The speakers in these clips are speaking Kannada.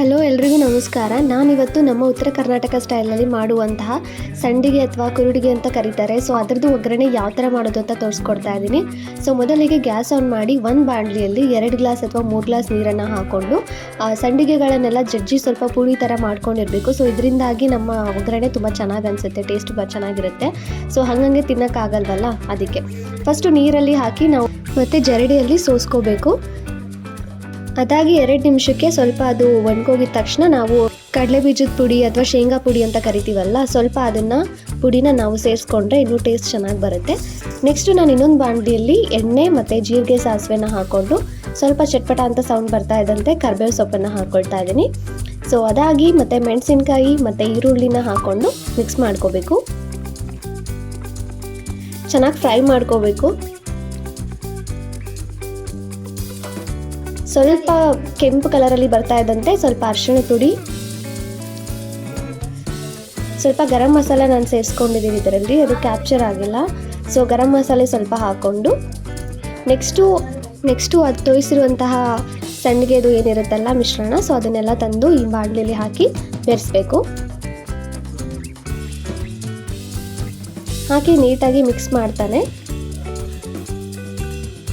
ಹಲೋ ಎಲ್ರಿಗೂ ನಮಸ್ಕಾರ. ನಾನಿವತ್ತು ನಮ್ಮ ಉತ್ತರ ಕರ್ನಾಟಕ ಸ್ಟೈಲಲ್ಲಿ ಮಾಡುವಂತಹ ಸಂಡಿಗೆ ಅಥವಾ ಕುರುಡಿಗೆ ಅಂತ ಕರೀತಾರೆ. ಸೊ ಅದರದ್ದು ಒಗ್ಗರಣೆ ಯಾವ ಥರ ಮಾಡೋದು ಅಂತ ತೋರಿಸ್ಕೊಡ್ತಾ ಇದ್ದೀನಿ. ಸೊ ಮೊದಲಿಗೆ ಗ್ಯಾಸ್ ಆನ್ ಮಾಡಿ ಒಂದು ಬಾಣಲಿಯಲ್ಲಿ ಎರಡು ಗ್ಲಾಸ್ ಅಥವಾ ಮೂರು ಗ್ಲಾಸ್ ನೀರನ್ನು ಹಾಕ್ಕೊಂಡು ಸಂಡಿಗೆಗಳನ್ನೆಲ್ಲ ಜಜ್ಜಿ ಸ್ವಲ್ಪ ಪುಡಿ ಥರ ಮಾಡ್ಕೊಂಡಿರಬೇಕು. ಸೊ ಇದರಿಂದಾಗಿ ನಮ್ಮ ಒಗ್ಗರಣೆ ತುಂಬ ಚೆನ್ನಾಗಿ ಅನಿಸುತ್ತೆ, ಟೇಸ್ಟ್ ಚೆನ್ನಾಗಿರುತ್ತೆ. ಸೊ ಹಾಗಂಗೆ ತಿನ್ನೋಕ್ಕಾಗಲ್ವಲ್ಲ, ಅದಕ್ಕೆ. ಫಸ್ಟು ನೀರಲ್ಲಿ ಹಾಕಿ ನಾವು ಮತ್ತು ಜರಡಿಯಲ್ಲಿ ಸೋಸ್ಕೋಬೇಕು. ಅದಾಗಿ ಎರಡು ನಿಮಿಷಕ್ಕೆ ಸ್ವಲ್ಪ ಅದು ಒಣಗೋಗಿದ ತಕ್ಷಣ ನಾವು ಕಡಲೆ ಬೀಜದ ಪುಡಿ ಅಥವಾ ಶೇಂಗಾ ಪುಡಿ ಅಂತ ಕರಿತೀವಲ್ಲ, ಸ್ವಲ್ಪ ಅದನ್ನು ಪುಡಿನ ನಾವು ಸೇರಿಸ್ಕೊಂಡ್ರೆ ಇನ್ನೂ ಟೇಸ್ಟ್ ಚೆನ್ನಾಗಿ ಬರುತ್ತೆ. ನೆಕ್ಸ್ಟು ನಾನು ಇನ್ನೊಂದು ಬಾಣಲಿಯಲ್ಲಿ ಎಣ್ಣೆ ಮತ್ತು ಜೀರಿಗೆ ಸಾಸಿವೆನ ಹಾಕ್ಕೊಂಡು ಸ್ವಲ್ಪ ಚಟ್ಪಟ ಅಂತ ಸೌಂಡ್ ಬರ್ತಾ ಇದ್ದಂತೆ ಕರ್ಬೇವು ಸೊಪ್ಪನ್ನು ಹಾಕ್ಕೊಳ್ತಾ ಇದ್ದೀನಿ. ಸೊ ಅದಾಗಿ ಮತ್ತು ಮೆಣಸಿನ್ಕಾಯಿ ಮತ್ತು ಈರುಳ್ಳಿನ ಹಾಕ್ಕೊಂಡು ಮಿಕ್ಸ್ ಮಾಡ್ಕೋಬೇಕು. ಚೆನ್ನಾಗಿ ಫ್ರೈ ಮಾಡ್ಕೋಬೇಕು. ಸ್ವಲ್ಪ ಕೆಂಪು ಕಲರಲ್ಲಿ ಬರ್ತಾ ಇದ್ದಂತೆ ಸ್ವಲ್ಪ ಅರಿಶಿಣ ಪುಡಿ ಸ್ವಲ್ಪ ಗರಂ ಮಸಾಲೆ ನಾನು ಸೇರಿಸ್ಕೊಂಡಿದ್ದೀನಿ ಇದರಲ್ಲಿ, ಅದು ಕ್ಯಾಪ್ಚರ್ ಆಗಿಲ್ಲ. ಸೊ ಗರಂ ಮಸಾಲೆ ಸ್ವಲ್ಪ ಹಾಕ್ಕೊಂಡು ನೆಕ್ಸ್ಟು ನೆಕ್ಸ್ಟು ಅದು ತೋರಿಸಿರುವಂತಹ ಸಂಡಿಗೆದು ಏನಿರುತ್ತಲ್ಲ ಮಿಶ್ರಣ ಸೊ ಅದನ್ನೆಲ್ಲ ತಂದು ಈ ಬಾಣಲಿಲಿ ಹಾಕಿ ಬೆರೆಸ್ಬೇಕು. ಹಾಕಿ ನೀಟಾಗಿ ಮಿಕ್ಸ್ ಮಾಡ್ತಾನೆ.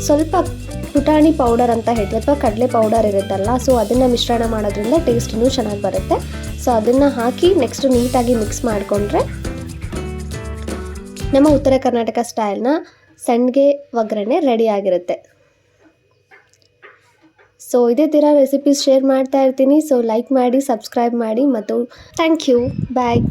ಸ್ವಲ್ಪ ಪುಟಾಣಿ ಪೌಡರ್ ಅಂತ ಹೇಳ್ತೀವಿ, ಅಥವಾ ಕಡಲೆ ಪೌಡರ್ ಇರುತ್ತಲ್ಲ ಸೊ ಅದನ್ನು ಮಿಶ್ರಣ ಮಾಡೋದ್ರಿಂದ ಟೇಸ್ಟ್ ಚೆನ್ನಾಗಿ ಬರುತ್ತೆ. ಸೊ ಅದನ್ನು ಹಾಕಿ ನೆಕ್ಸ್ಟ್ ನೀಟಾಗಿ ಮಿಕ್ಸ್ ಮಾಡಿಕೊಂಡ್ರೆ, ನಮ್ಮ ಉತ್ತರ ಕರ್ನಾಟಕ ಸ್ಟೈಲ್ನ ಸಂಡಿಗೆ ಒಗ್ಗರಣೆ ರೆಡಿ ಆಗಿರುತ್ತೆ. ಸೊ ಇದೇ ಥರ ರೆಸಿಪೀಸ್ ಶೇರ್ ಮಾಡ್ತಾ ಇರ್ತೀನಿ. ಸೊ ಲೈಕ್ ಮಾಡಿ ಸಬ್ಸ್ಕ್ರೈಬ್ ಮಾಡಿ, ಮತ್ತು ಥ್ಯಾಂಕ್ ಯು ಬಾಯ್